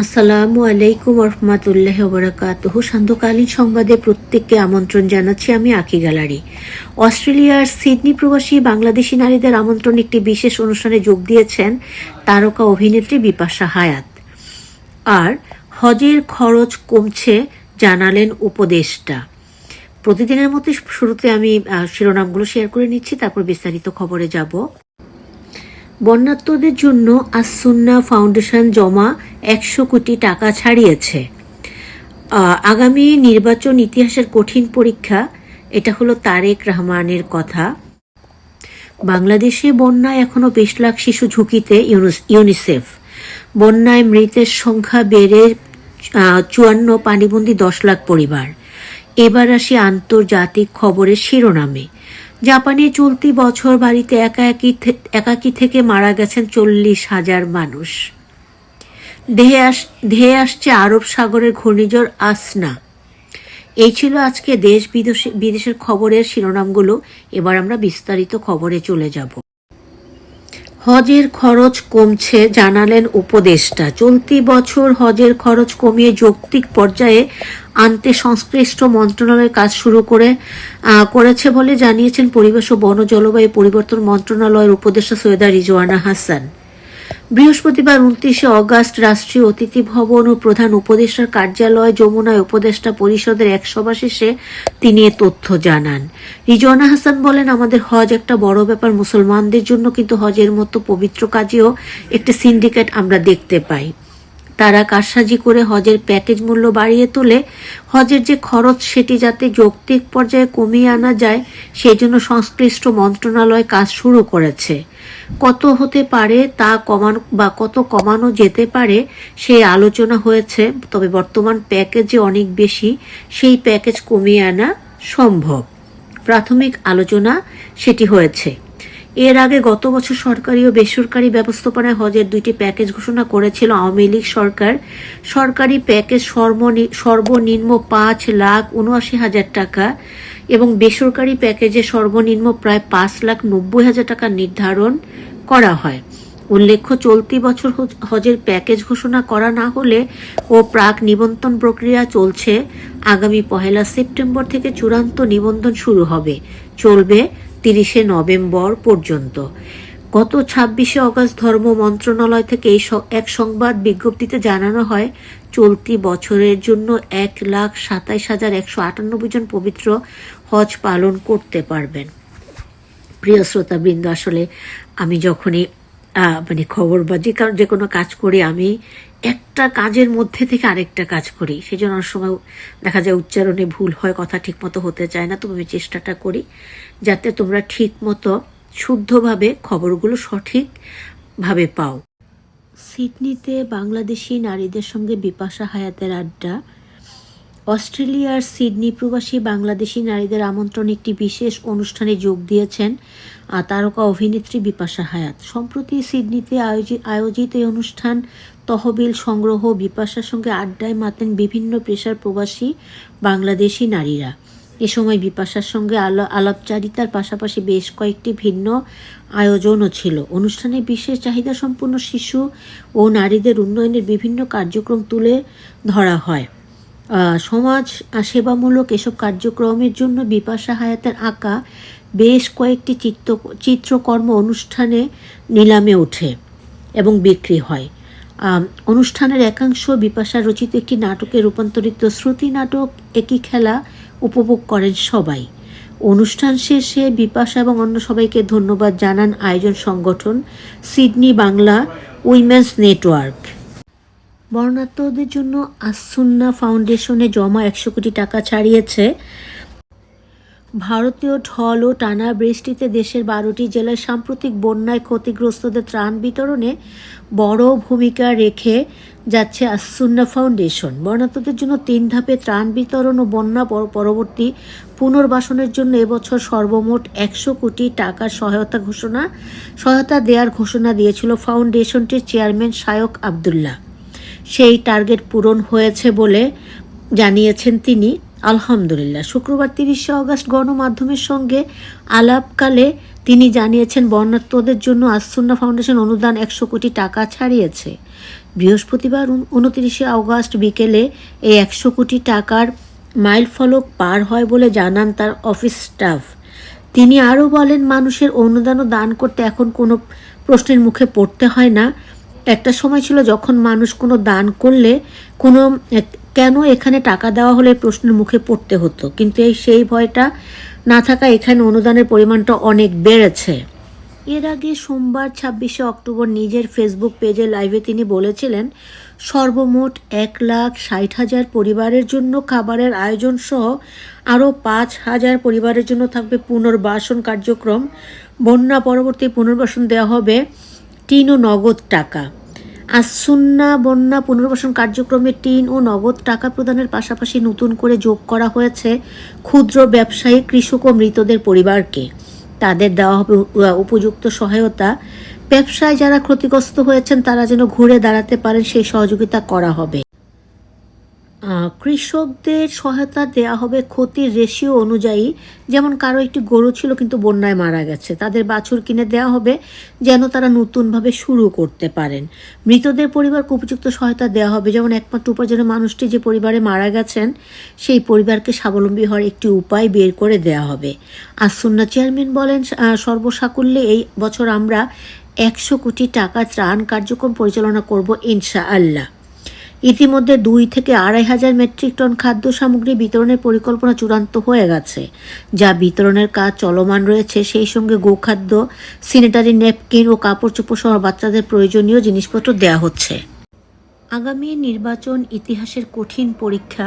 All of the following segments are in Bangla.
আসসালামু আলাইকুম রহমতুল্লাহ বরাকাতহ সান্ধ্যকালীন সংবাদে প্রত্যেককে আমন্ত্রণ জানাচ্ছি আমি আকি গ্যালারি। অস্ট্রেলিয়ার সিডনি প্রবাসী বাংলাদেশি নারীদের আমন্ত্রণ একটি বিশেষ অনুষ্ঠানে যোগ দিয়েছেন তারকা অভিনেত্রী বিপাশা হায়াত। আর হজের খরচ কমছে জানালেন উপদেষ্টা। প্রতিদিনের মতো শুরুতে আমি শিরোনামগুলো শেয়ার করে নিচ্ছি, তারপর বিস্তারিত খবরে যাব। বন্যাত্মদের জন্য আসুন্না ফাউন্ডেশন জমা একশো কোটি টাকা ছাড়িয়েছে। আগামী নির্বাচন ইতিহাসের কঠিন পরীক্ষা, এটা হলো তারেক রহমানের কথা। বাংলাদেশে বন্যায় এখনও বিশ লাখ শিশু ঝুঁকিতে ইউনিসেফ। বন্যায় মৃতের সংখ্যা বেড়ে চুয়ান্ন, পানিবন্দী দশ লাখ পরিবার। এবার আসি আন্তর্জাতিক খবরের শিরোনামে। জাপানে চলতি বছর বাড়িতে একা একই থে- একাকী থেকে মারা গেছেন চল্লিশ হাজার মানুষ। ধেয়ে আস ধেয়ে আসছে আরব সাগরের ঘূর্ণিঝড় আসনা। এই ছিল আজকে দেশ বিদেশে, বিদেশের খবরের শিরোনামগুলো। এবার আমরা বিস্তারিত খবরে চলে যাব। হজের খরচ কমছে জানালেন উপদেষ্টা। চলতি বছর হজের খরচ কমিয়ে যৌক্তিক পর্যায়ে আনতে সংশ্লিষ্ট মন্ত্রণালয় কাজ শুরু করে করেছে বলে জানিয়েছেন পরিবেশ ও বন জলবায়ু পরিবর্তন মন্ত্রণালয়ের উপদেষ্টা সৈয়দা রিজওয়ানা হাসান। বৃহস্পতিবার উনত্রিশে অগাস্ট রাষ্ট্রীয় অতিথি ভবন ও প্রধান উপদেষ্টার কার্যালয় যমুনায় উপদেষ্টা পরিষদের এক সভা শেষে তিনি এ তথ্য জানান। রিজওয়ানা হাসান বলেন, আমাদের হজ একটা বড় ব্যাপার, মুসলমানদের জন্য কিন্তু হজের মতো পবিত্র কাজেও একটি সিন্ডিকেট আমরা দেখতে পাই। তারা কারসাজি করে হজের প্যাকেজ মূল্য বাড়িয়ে তোলে। হজের যে খরচ সেটি যাতে যৌক্তিক পর্যায়ে কমিয়ে আনা যায় সেই জন্য সংশ্লিষ্ট মন্ত্রণালয় কাজ শুরু করেছে। কত হতে পারে তা কমানো, বা কত কমানো যেতে পারে সেই আলোচনা হয়েছে, তবে বর্তমান প্যাকেজে অনেক বেশি, সেই প্যাকেজ কমিয়ে আনা সম্ভব। প্রাথমিক আলোচনা সেটি হয়েছে। এর আগে গত বছর সরকারি ও বেসরকারি ব্যবস্থাপনায় হজের দুইটি প্যাকেজ ঘোষণা করেছিল আওয়ামী লীগ সরকার। সরকারি প্যাকেজ সর্বনি- সর্বনিম্ন পাঁচ লাখ উনআশি হাজার টাকা এবং বেসরকারি প্যাকেজে সর্বনিম্ন প্রায় পাঁচ লাখ নব্বই হাজার টাকা নির্ধারণ করা হয়। উল্লেখ্য, চলতি বছর হজ- হজের প্যাকেজ ঘোষণা করা না হলে ও প্রাক নিবন্ধন প্রক্রিয়া চলছে। আগামী পহেলা সেপ্টেম্বর থেকে চূড়ান্ত নিবন্ধন শুরু হবে। চলবে তিরিশে নভেম্বর পর্যন্ত। গত ছাব্বিশে অগস্ট ধর্ম মন্ত্রণালয় থেকে এই এক সংবাদ বিজ্ঞপ্তিতে জানানো হয়, চলতি বছরের জন্য এক লাখ সাতাইশ হাজার একশো আটানব্বই জন পবিত্র হজ পালন করতে পারবেন। প্রিয় শ্রোতাবৃন্দ, আসলে আমি যখনই মানে খবর বা যে যে কোনো কাজ করি আমি একটা কাজের মধ্যে থেকে আরেকটা কাজ করি। সেই জন্য অনেক সময় দেখা যায় উচ্চারণে ভুল হয়, কথা ঠিক মতো হতে চায় না তবে আমি চেষ্টাটা করি যাতে তোমরা ঠিক মতো শুদ্ধভাবে খবরগুলো সঠিকভাবে পাও। সিডনিতে বাংলাদেশি নারীদের সঙ্গে বিপাশা হায়াতের আড্ডা। অস্ট্রেলিয়ার সিডনি প্রবাসী বাংলাদেশি নারীদের আমন্ত্রণ একটি বিশেষ অনুষ্ঠানে যোগ দিয়েছেন তারকা অভিনেত্রী বিপাশা হায়াত। সম্প্রতি সিডনিতে আয়োজিত আয়োজিত এই অনুষ্ঠান তহবিল সংগ্রহ, বিপাশার সঙ্গে আড্ডায় মাতেন বিভিন্ন পেশার প্রবাসী বাংলাদেশি নারীরা। এ সময় বিপাশার সঙ্গে আলা- আলাপচারিতার পাশাপাশি বেশ কয়েকটি ভিন্ন আয়োজনও ছিল। অনুষ্ঠানে বিশেষ চাহিদা সম্পন্ন শিশু ও নারীদের উন্নয়নের বিভিন্ন কার্যক্রম তুলে ধরা হয়। সমাজ সেবামূলক এসব কার্যক্রমের জন্য বিপাশা হায়াতের আঁকা বেশ কয়েকটি চিত্র, চিত্রকর্ম অনুষ্ঠানে নিলামে ওঠে এবং বিক্রি হয়। অনুষ্ঠানের একাংশ বিপাশা রচিত একটি নাটকে রূপান্তরিত শ্রুতি নাটক, একই খেলা উপভোগ করেন সবাই। অনুষ্ঠান শেষে বিপাশা এবং অন্য সবাইকে ধন্যবাদ জানান আয়োজন সংগঠন সিডনি বাংলা উইমেন্স নেটওয়ার্ক। বর্ণাত্মদের জন্য আসুন্না ফাউন্ডেশনে জমা একশো কোটি টাকা ছাড়িয়েছে ভারতীয় ঢল ও টানা বৃষ্টিতে দেশের বারোটি জেলায় সাম্প্রতিক বন্যায় ক্ষতিগ্রস্তদের ত্রাণ বিতরণে বড় ভূমিকা রেখে যাচ্ছে আসুন্না ফাউন্ডেশন। বর্ণাত্মদের জন্য তিন ধাপে ত্রাণ বিতরণ ও বন্যা পরবর্তী পুনর্বাসনের জন্য এবছর সর্বমোট একশো কোটি টাকার সহায়তা ঘোষণা, সহায়তা দেওয়ার ঘোষণা দিয়েছিল ফাউন্ডেশনটির চেয়ারম্যান শায়ক আবদুল্লাহ। সেই টার্গেট পূরণ হয়েছে বলে জানিয়েছেন তিনি। আলহামদুলিল্লাহ। শুক্রবার তিরিশে অগস্ট গণমাধ্যমের সঙ্গে আলাপকালে তিনি জানিয়েছেন বর্ণাত্মদের জন্য আসুন্না ফাউন্ডেশন অনুদান একশো কোটি টাকা ছাড়িয়েছে। বৃহস্পতিবার উনতিরিশে আগস্ট বিকেলে এই একশো কোটি টাকার মাইল ফলক পার হয় বলে জানান তার অফিস স্টাফ। তিনি আরও বলেন, মানুষের অনুদান ও দান করতে এখন কোনো প্রশ্নের মুখে পড়তে হয় না। একটা সময় ছিল যখন মানুষ কোনো দান করলে কোনো কেন এখানে টাকা দেওয়া হলে প্রশ্নের মুখে পড়তে হতো? কিন্তু এই সেই ভয়টা না থাকা এখানে অনুদানের পরিমাণটা অনেক বেড়েছে। এর আগে সোমবার ছাব্বিশে অক্টোবর নিজের ফেসবুক পেজে লাইভে তিনি বলেছিলেন, সর্বমোট এক লাখ ষাট হাজার পরিবারের জন্য খাবারের আয়োজন সহ আরও পাঁচ হাজার পরিবারের জন্য থাকবে পুনর্বাসন কার্যক্রম। বন্যা পরবর্তী পুনর্বাসন দেওয়া হবে টিন ও নগদ টাকা। আসুন্না বন্যা, পুনর্বাসন কার্যক্রমে টিন ও নগদ টাকা প্রদানের পাশাপাশি নতুন করে যোগ করা হয়েছে ক্ষুদ্র ব্যবসায়ী, কৃষক ও মৃতদের পরিবারকে। তাদের দেওয়া হবে উপযুক্ত সহায়তা। ব্যবসায় যারা ক্ষতিগ্রস্ত হয়েছেন, তারা যেন ঘুরে দাঁড়াতে পারেন, সেই সহযোগিতা করা হবে। কৃষকদের সহায়তা দেওয়া হবে ক্ষতির রেশিও অনুযায়ী। যেমন কারও একটি গরু ছিল কিন্তু বন্যায় মারা গেছে, তাদের বাছুর কিনে দেওয়া হবে যেন তারা নতুনভাবে শুরু করতে পারেন। মৃতদের পরিবারকে উপযুক্ত সহায়তা দেওয়া হবে। যেমন একমাত্র উপার্জনের মানুষটি যে পরিবারে মারা গেছেন, সেই পরিবারকে স্বাবলম্বী হওয়ার একটি উপায় বের করে দেওয়া হবে। আসুন্না চেয়ারম্যান বলেন সর্বসাকুল্যে এই বছর আমরা একশো কোটি টাকা ত্রাণ কার্যক্রম পরিচালনা করব ইনশা আল্লাহ ইতিমধ্যে দুই থেকে আড়াই হাজার মেট্রিক টন খাদ্য সামগ্রী বিতরণের পরিকল্পনা চূড়ান্ত হয়ে গেছে, যা বিতরণের কাজ চলমান রয়েছে। সেই সঙ্গে গোখাদ্য, সিনেটারি নেপকিন ও কাপড় চোপড় সহ বাচ্চাদের প্রয়োজনীয় জিনিসপত্র দেওয়া হচ্ছে। আগামী নির্বাচন ইতিহাসের কঠিন পরীক্ষা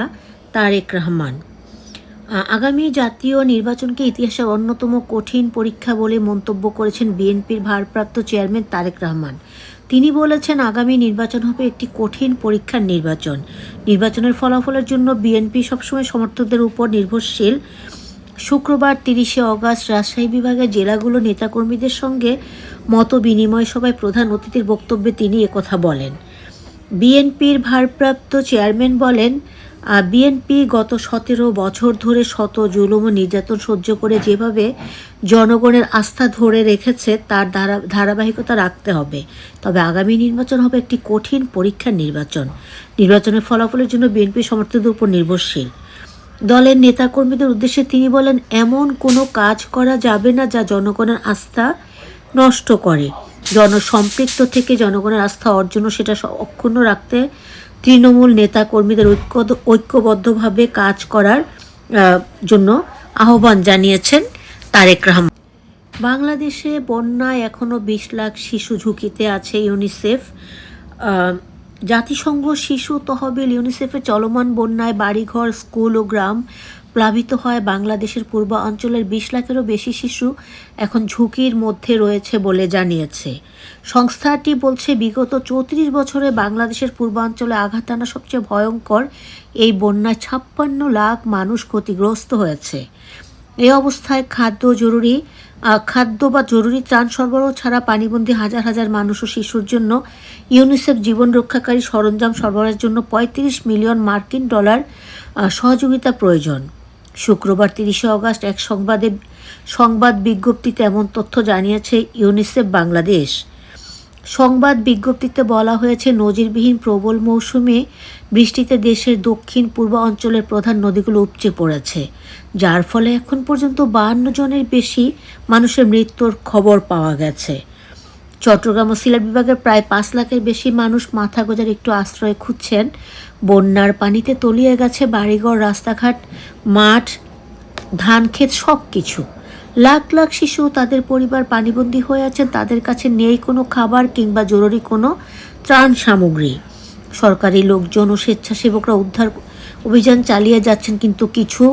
তারেক রহমান। আগামী জাতীয় নির্বাচনকে ইতিহাসের অন্যতম কঠিন পরীক্ষা বলে মন্তব্য করেছেন বিএনপির ভারপ্রাপ্ত চেয়ারম্যান তারেক রহমান। তিনি বলেছেন আগামী নির্বাচন হবে একটি কঠিন পরীক্ষার নির্বাচন। নির্বাচনের ফলাফলের জন্য বিএনপি সবসময় সমর্থকদের উপর নির্ভরশীল। শুক্রবার তিরিশে অগাস্ট রাজশাহী বিভাগের জেলাগুলো নেতাকর্মীদের সঙ্গে মত বিনিময় সভায় প্রধান অতিথির বক্তব্যে তিনি একথা বলেন। বিএনপির ভারপ্রাপ্ত চেয়ারম্যান বলেন বিএনপি গত সতেরো বছর ধরে শত জুলুম ও নির্যাতন সহ্য করে যেভাবে জনগণের আস্থা ধরে রেখেছে, তার ধারা ধারাবাহিকতা রাখতে হবে। তবে আগামী নির্বাচন হবে একটি কঠিন পরীক্ষার নির্বাচন। নির্বাচনের ফলাফলের জন্য বিএনপি সমর্থকদের উপর নির্ভরশীল। দলের নেতাকর্মীদের উদ্দেশ্যে তিনি বলেন, এমন কোনো কাজ করা যাবে না যা জনগণের আস্থা নষ্ট করে। জনসম্পৃক্ত থেকে জনগণের আস্থা অর্জন সেটা অক্ষুণ্ণ রাখতে তৃণমূল নেতা কর্মীদের ঐক্য ঐক্যবদ্ধভাবে কাজ করার জন্য আহ্বান জানিয়েছেন তারেক রহমান। বাংলাদেশে বন্যায় এখনও বিশ লাখ শিশু ঝুঁকিতে আছে ইউনিসেফ। জাতিসংঘ শিশু তহবিল ইউনিসেফের চলমান বন্যায় বাড়িঘর, স্কুল ও গ্রাম প্লাবিত হয় বাংলাদেশের পূর্বাঞ্চলের বিশ লাখেরও বেশি শিশু এখন ঝুঁকির মধ্যে রয়েছে বলে জানিয়েছে। সংস্থাটি বলছে, বিগত চৌত্রিশ বছরে বাংলাদেশের পূর্বাঞ্চলে আঘাত আনা সবচেয়ে ভয়ঙ্কর এই বন্যায় ছাপ্পান্ন লাখ মানুষ ক্ষতিগ্রস্ত হয়েছে। এই অবস্থায় খাদ্য জরুরি খাদ্য বা জরুরি ত্রাণ সরবরাহ ছাড়া পানিবন্দী হাজার হাজার মানুষ ও শিশুর জন্য ইউনিসেফ জীবন রক্ষাকারী সরঞ্জাম সরবরাহের জন্য পঁয়ত্রিশ মিলিয়ন মার্কিন ডলার সহযোগিতা প্রয়োজন। শুক্রবার তিরিশে অগাস্ট এক সংবাদে সংবাদ বিজ্ঞপ্তিতে এমন তথ্য জানিয়েছে ইউনিসেফ বাংলাদেশ। সংবাদ বিজ্ঞপ্তিতে বলা হয়েছে, নজিরবিহীন প্রবল মৌসুমে বৃষ্টিতে দেশের দক্ষিণ পূর্ব অঞ্চলের প্রধান নদীগুলো উপচে পড়েছে, যার ফলে এখন পর্যন্ত বাহান্ন জনের বেশি মানুষের মৃত্যুর খবর পাওয়া গেছে। চট্টগ্রাম ও সিলেট বিভাগের প্রায় পাঁচ লাখের বেশি মানুষ মাথা গোজার একটু আশ্রয় খুঁজছেন। বন্যার পানিতে তলিয়ে গেছে বাড়িঘর, রাস্তাঘাট, মাঠ, ধান ক্ষেত সব কিছু লাখ লাখ শিশু তাদের পরিবার পানিবন্দী হয়ে আছেন, তাদের কাছে নেই কোনো খাবার কিংবা জরুরি কোনো ত্রাণ সামগ্রী। সরকারি লোকজন ও স্বেচ্ছাসেবকরা উদ্ধার অভিযান চালিয়ে যাচ্ছেন, কিন্তু কিছু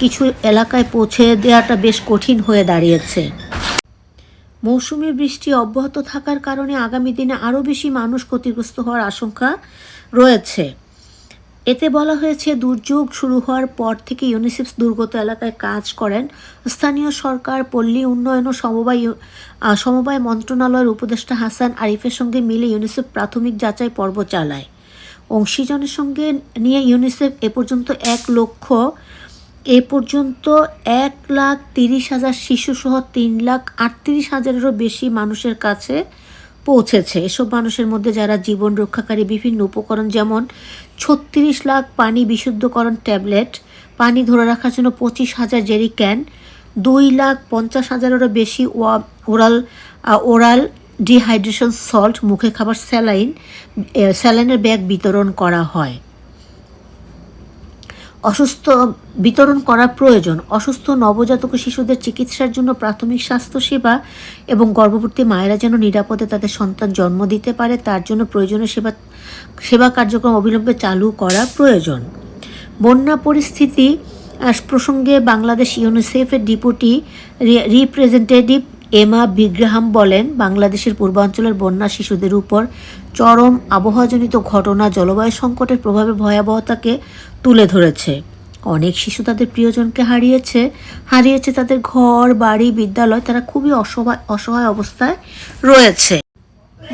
কিছু এলাকায় পৌঁছে দেওয়াটা বেশ কঠিন হয়ে দাঁড়িয়েছে। মৌসুমি বৃষ্টি অব্যাহত থাকার কারণে আগামী দিনে আরও বেশি মানুষ ক্ষতিগ্রস্ত হওয়ার আশঙ্কা রয়েছে। এতে বলা হয়েছে, দুর্যোগ শুরু হওয়ার পর থেকে ইউনিসেফ দুর্গত এলাকায় কাজ করেন। স্থানীয় সরকার, পল্লী উন্নয়ন ও সমবায় সমবায় মন্ত্রণালয়ের উপদেষ্টা হাসান আরিফের সঙ্গে মিলে ইউনিসেফ প্রাথমিক যাচাই পর্ব চালায়। অংশীজনের সঙ্গে নিয়ে ইউনিসেফ এ পর্যন্ত এক লক্ষ এ পর্যন্ত এক লাখ তিরিশ হাজার শিশুসহ তিন লাখ আটত্রিশ হাজারেরও বেশি মানুষের কাছে পৌঁছেছে। এসব মানুষের মধ্যে যারা জীবন রক্ষাকারী বিভিন্ন উপকরণ যেমন ছত্রিশ লাখ পানি বিশুদ্ধকরণ ট্যাবলেট, পানি ধরে রাখার জন্য পঁচিশ হাজার জেরি ক্যান দুই লাখ পঞ্চাশ হাজারেরও বেশি ওরাল ওরাল ডিহাইড্রেশন সল্ট, মুখে খাবার স্যালাইন স্যালাইনের ব্যাগ বিতরণ করা হয়। অসুস্থ বিতরণ করা প্রয়োজন, অসুস্থ নবজাতক শিশুদের চিকিৎসার জন্য প্রাথমিক স্বাস্থ্যসেবা এবং গর্ভবতী মায়েরা যেন নিরাপদে তাদের সন্তান জন্ম দিতে পারে, তার জন্য প্রয়োজনীয় সেবা সেবা কার্যক্রম অবিলম্বে চালু করা প্রয়োজন। বন্যা পরিস্থিতি প্রসঙ্গে বাংলাদেশ ইউনিসেফের ডিপুটি রিপ্রেজেন্টেটিভ এমা বিগ্রাহাম বলেন, বাংলাদেশের পূর্বাঞ্চলের বন্যা শিশুদের উপর চরম আবহাওয়াজনিত ঘটনা, জলবায়ু সংকটের প্রভাবে ভয়াবহতাকে তুলে ধরেছে। অনেক শিশু তাদের প্রিয়জনকে হারিয়েছে। হারিয়েছে তাদের ঘর, বাড়ি, বিদ্যালয়। তারা খুবই অসহায় অসহায় অবস্থায় রয়েছে।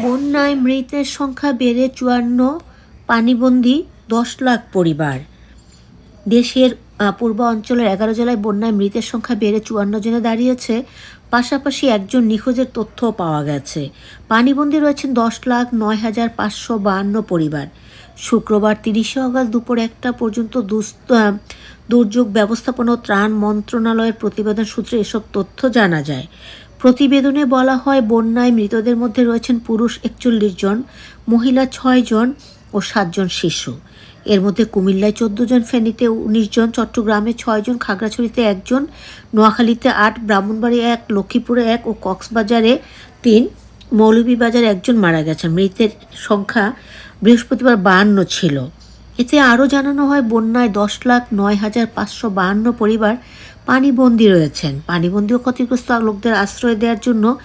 বন্যায় মৃতের সংখ্যা বেড়ে চুয়ান্ন। পানিবন্দী দশ লাখ পরিবার। দেশের পূর্ব অঞ্চলের এগারো জেলায় বন্যায় মৃতের সংখ্যা বেড়ে চুয়ান্ন জনে দাঁড়িয়েছে। পাশাপাশি একজন নিখোঁজের তথ্যও পাওয়া গেছে। পানিবন্দী রয়েছেন দশ লাখ নয় হাজার পাঁচশো বাহান্ন পরিবার। শুক্রবার তিরিশে অগস্ট দুপুর একটা পর্যন্ত দুর্যোগ ব্যবস্থাপনা ও ত্রাণ মন্ত্রণালয়ের প্রতিবেদন সূত্রে এসব তথ্য জানা যায়। প্রতিবেদনে বলা হয়, বন্যায় মৃতদের মধ্যে রয়েছেন পুরুষ একচল্লিশ জন, মহিলা ছয় জন ও সাতজন শিশু। এর মধ্যে কুমিল্লায় চোদ্দ জন, ফেনীতে উনিশ জন, চট্টগ্রামে ছয় জন, খাগড়াছড়িতে একজন নোয়াখালীতে আট ব্রাহ্মণবাড়ি এক, লক্ষ্মীপুরে এক ও কক্সবাজারে তিন, মৌলভীবাজারে একজন মারা গেছেন মৃতের সংখ্যা বৃহস্পতিবার বাহান্ন ছিল। এতে আরও জানানো হয়, বন্যায় দশ লাখ নয় হাজার পাঁচশো বাহান্ন পরিবার পানিবন্দী রয়েছেন। পানিবন্দী ও ক্ষতিগ্রস্ত লোকদের আশ্রয় দেওয়ার জন্য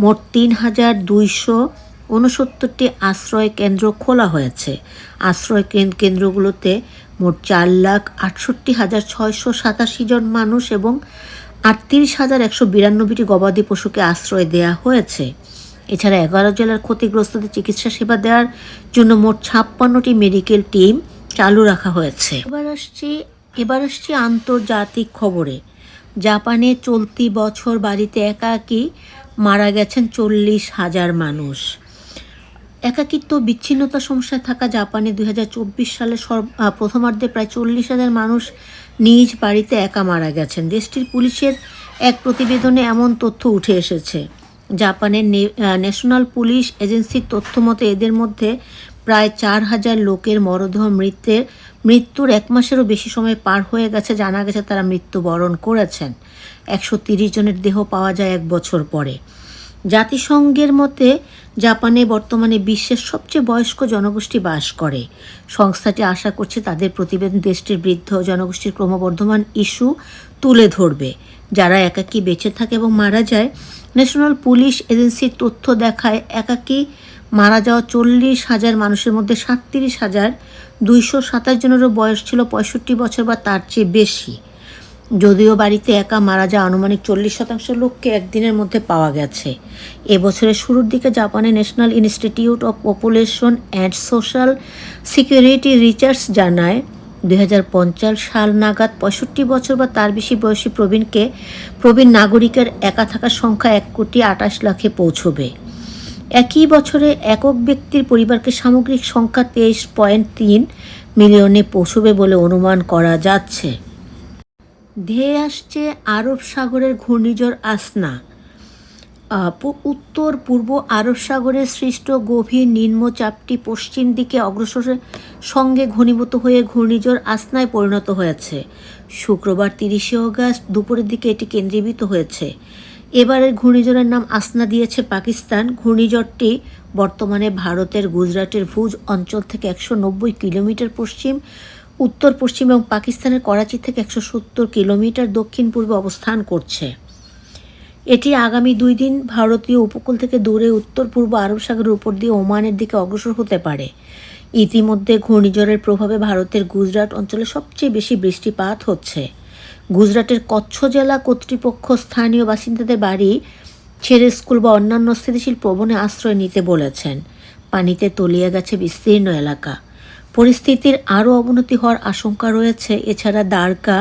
মোট তিন হাজার দুইশো উনসত্তরটি আশ্রয় কেন্দ্র খোলা হয়েছে। আশ্রয় কেন- কেন্দ্রগুলোতে মোট চার লাখ আটষট্টি হাজার ছয়শো সাতাশি জন মানুষ এবং আটত্রিশ হাজার একশো বিরানব্বইটি গবাদি পশুকে আশ্রয় দেওয়া হয়েছে। এছাড়া এগারো জেলার ক্ষতিগ্রস্তদের চিকিৎসা সেবা দেওয়ার জন্য মোট ছাপ্পান্নটি মেডিকেল টিম চালু রাখা হয়েছে। এবার আসছি এবার আসছি আন্তর্জাতিক খবরে। জাপানে চলতি বছর বাড়িতে একাকী মারা গেছেন চল্লিশ হাজার মানুষ। একাকিত্ব বিচ্ছিন্নতা সমস্যায় থাকা জাপানে দুই হাজার চব্বিশ সালে প্রথমার্ধে প্রায় চল্লিশ হাজার মানুষ নিজ বাড়িতে একা মারা গেছেন। দেশটির পুলিশের এক প্রতিবেদনে এমন তথ্য উঠে এসেছে। জাপানের ন্যাশনাল পুলিশ এজেন্সির তথ্য মতে এদের মধ্যে প্রায় চার হাজার লোকের মরদেহ মৃত্যের, মৃত্যুর এক মাসেরও বেশি সময় পার হয়ে গেছে, জানা গেছে তারা মৃত্যুবরণ করেছেন। একশো তিরিশ জনের দেহ পাওয়া যায় এক বছর পরে। জাতিসংঘের মতে জাপানে বর্তমানে বিশ্বের সবচেয়ে বয়স্ক জনগোষ্ঠী বাস করে। সংস্থাটি আশা করছে তাদের প্রতিবেদন দেশটির বৃদ্ধ জনগোষ্ঠীর ক্রমবর্ধমান ইস্যু তুলে ধরবে। যারা একাকী বেঁচে থাকে এবং মারা যায় ন্যাশনাল পুলিশ এজেন্সির তথ্য দেখায় একাকী মারা যাওয়া চল্লিশ হাজার মানুষের মধ্যে সাতত্রিশ হাজার দুইশো সাতাশ জনেরও বয়স ছিল পঁয়ষট্টি বছর বা তার চেয়ে বেশি। যদিও বাড়িতে একা মারা যাওয়া আনুমানিক চল্লিশ শতাংশ লোককে একদিনের মধ্যে পাওয়া গেছে। এবছরের শুরুর দিকে জাপানের national institute of population and social security research জানায় দুই সাল নাগাদ পঁয়ষট্টি বছর বা তার বেশি বয়সী প্রবীণকে প্রবীণ নাগরিকের একা থাকার সংখ্যা এক কোটি আটাশ লাখে পৌঁছবে। একই বছরে একক ব্যক্তির পরিবারকে সামগ্রিক সংখ্যা তেইশ পয়েন্ট তিন মিলিয়নে পৌঁছবে বলে অনুমান করা যাচ্ছে। ধেয়ে আসছে আরব সাগরের ঘূর্ণিঝড় আসনা। উত্তর, পূর্ব আরব সাগরে সৃষ্ট গভীর নিম্নচাপটি পশ্চিম দিকে অগ্রসরের সঙ্গে ঘনীভূত হয়ে ঘূর্ণিঝড় আসনায় পরিণত হয়েছে। শুক্রবার তিরিশে অগাস্ট দুপুরের দিকে এটি কেন্দ্রীভূত হয়েছে। এবারের ঘূর্ণিঝড়ের নাম আসনা দিয়েছে পাকিস্তান। ঘূর্ণিঝড়টি বর্তমানে ভারতের গুজরাটের ভুজ অঞ্চল থেকে একশো নব্বই কিলোমিটার পশ্চিম উত্তর পশ্চিম এবং পাকিস্তানের করাচি থেকে একশো সত্তর কিলোমিটার দক্ষিণ পূর্বে অবস্থান করছে। এটি আগামী দুই দিন ভারতীয় উপকূল থেকে দূরে উত্তর পূর্ব আরব সাগরের উপর দিয়ে ওমানের দিকে অগ্রসর হতে পারে। ইতিমধ্যে ঘূর্ণিঝড়ের প্রভাবে ভারতের গুজরাট অঞ্চলে সবচেয়ে বেশি বৃষ্টিপাত হচ্ছে। গুজরাটের কচ্ছ জেলা কর্তৃপক্ষ স্থানীয় বাসিন্দাদের বাড়ি ছেড়ে স্কুল বা অন্যান্য স্থিতিশীল প্রবণে আশ্রয় নিতে বলেছেন। পানিতে তলিয়ে গেছে বিস্তীর্ণ এলাকা। পরিস্থিতির আরও অবনতি হওয়ার আশঙ্কা রয়েছে। এছাড়া দ্বারকা,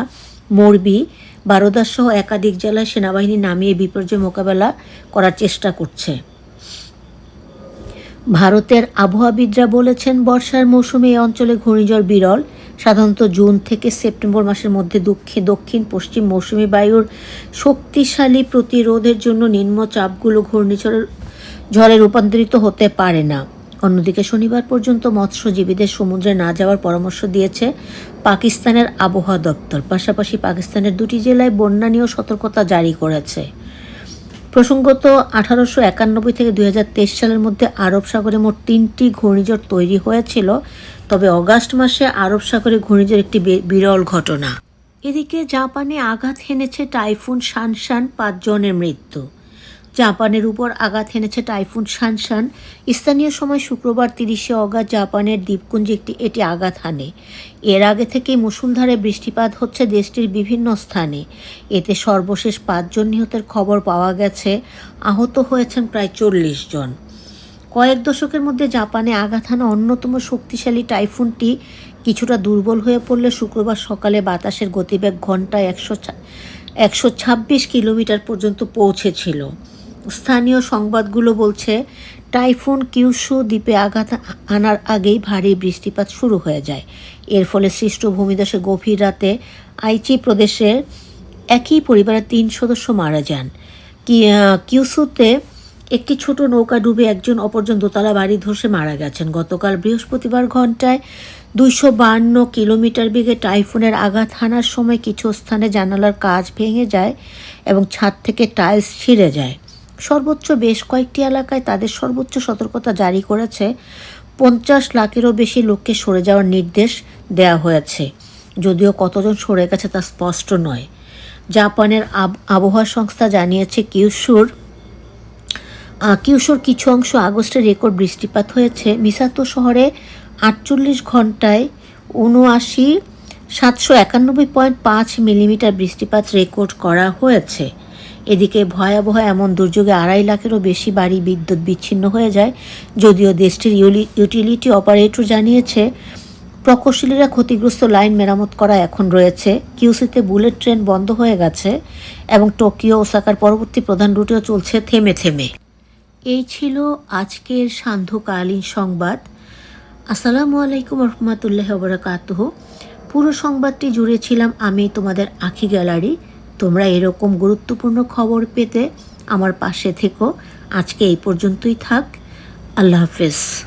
মোরবি বারোদা সহ একাধিক জেলায় সেনাবাহিনী নামিয়ে বিপর্যয় মোকাবেলা করার চেষ্টা করছে। ভারতের আবহাওয়াবিদরা বলেছেন, বর্ষার মৌসুমে এই অঞ্চলে ঘূর্ণিঝড় বিরল। সাধারণত জুন থেকে সেপ্টেম্বর মাসের মধ্যে দক্ষিণ দক্ষিণ পশ্চিম মৌসুমী বায়ুর শক্তিশালী প্রতিরোধের জন্য নিম্নচাপগুলো ঘূর্ণিঝড়ের, ঝড়ে রূপান্তরিত হতে পারে না। অন্যদিকে শনিবার পর্যন্ত মৎস্যজীবীদের সমুদ্রে না যাওয়ার পরামর্শ দিয়েছে পাকিস্তানের আবহাওয়া দপ্তর। পাশাপাশি পাকিস্তানের দুটি জেলায় বন্যা নিয়েও সতর্কতা জারি করেছে। প্রসঙ্গত, আঠারোশো একানব্বই থেকে দু হাজার তেইশ সালের মধ্যে আরব সাগরে মোট তিনটি ঘূর্ণিঝড় তৈরি হয়েছিল, তবে অগাস্ট মাসে আরব সাগরে ঘূর্ণিঝড় একটি বিরল ঘটনা। এদিকে জাপানে আঘাত হেনেছে টাইফুন শানশান পাঁচজনের মৃত্যু। জাপানের উপর আঘাত হেনেছে টাইফুন শানশান। স্থানীয় সময় শুক্রবার তিরিশে অগাস্ট জাপানের দ্বীপপুঞ্জে একটি, এটি আঘাত হানে। এর আগে থেকেই মুষলধারে বৃষ্টিপাত হচ্ছে দেশটির বিভিন্ন স্থানে। এতে সর্বশেষ পাঁচজন নিহতের খবর পাওয়া গেছে। আহত হয়েছেন প্রায় চল্লিশ জন। কয়েক দশকের মধ্যে জাপানে আঘাত হানা অন্যতম শক্তিশালী টাইফুনটি কিছুটা দুর্বল হয়ে পড়লে শুক্রবার সকালে বাতাসের গতিবেগ ঘন্টায় একশো একশো ছাব্বিশ কিলোমিটার পর্যন্ত পৌঁছেছিল। স্থানীয় সংবাদগুলো বলছে, টাইফুন কিউশু দ্বীপে আঘাত আনার আগেই ভারী বৃষ্টিপাত শুরু হয়ে যায়। এর ফলে সৃষ্ট ভূমিধসে গভীর রাতে আইচি প্রদেশের একই পরিবারের তিন সদস্য মারা যান। কিউসুতে একটি ছোট নৌকা ডুবে একজন অপরজন দোতলা বাড়ি ধসে মারা গেছেন। গতকাল বৃহস্পতিবার ঘন্টায় দুইশো বান্ন কিলোমিটার বেগে টাইফুনের আঘাত হানার সময় কিছু স্থানে জানালার কাজ ভেঙে যায় এবং ছাদ থেকে টাইলস ছিঁড়ে যায়। সর্বোচ্চ বেশ কয়েকটি এলাকায় তাদের সর্বোচ্চ সতর্কতা জারি করেছে। পঞ্চাশ লাখেরও বেশি লোককে সরে যাওয়ার নির্দেশ দেওয়া হয়েছে। যদিও কতজন সরে গেছে তা স্পষ্ট নয়। জাপানের আবহাওয়া সংস্থা জানিয়েছে কিউশুর আহ, কিউশোর কিছু অংশ আগস্টে রেকর্ড বৃষ্টিপাত হয়েছে। মিসাতো শহরে আটচল্লিশ ঘন্টায় উনআশি সাতশো একানব্বই পয়েন্ট পাঁচ মিলিমিটার বৃষ্টিপাত রেকর্ড করা হয়েছে। এদিকে ভয়াবহ এমন দুর্যোগে আড়াই লাখেরও বেশি বাড়ি বিদ্যুৎ বিচ্ছিন্ন হয়ে যায়। যদিও দেশটির ইউটিলিটি অপারেটর জানিয়েছে, প্রকৌশলীরা ক্ষতিগ্রস্ত লাইন মেরামত করা এখন রয়েছে। কিউসিতে বুলেট ট্রেন বন্ধ হয়ে গেছে এবং টোকিও, ওসাকার পরবর্তী প্রধান রুটেও চলছে থেমে থেমে। এই ছিল আজকের সান্ধ্যকালীন সংবাদ। আসসালামু আলাইকুম রহমতুল্লাহ বরকাতহ পুরো সংবাদটি জুড়ে ছিলাম আমি তোমাদের আখি গ্যালারি। তোমরা এরকম গুরুত্বপূর্ণ খবর পেতে আমার পাশে থেকো। আজকে এই পর্যন্তই থাক। আল্লাহ হাফেজ।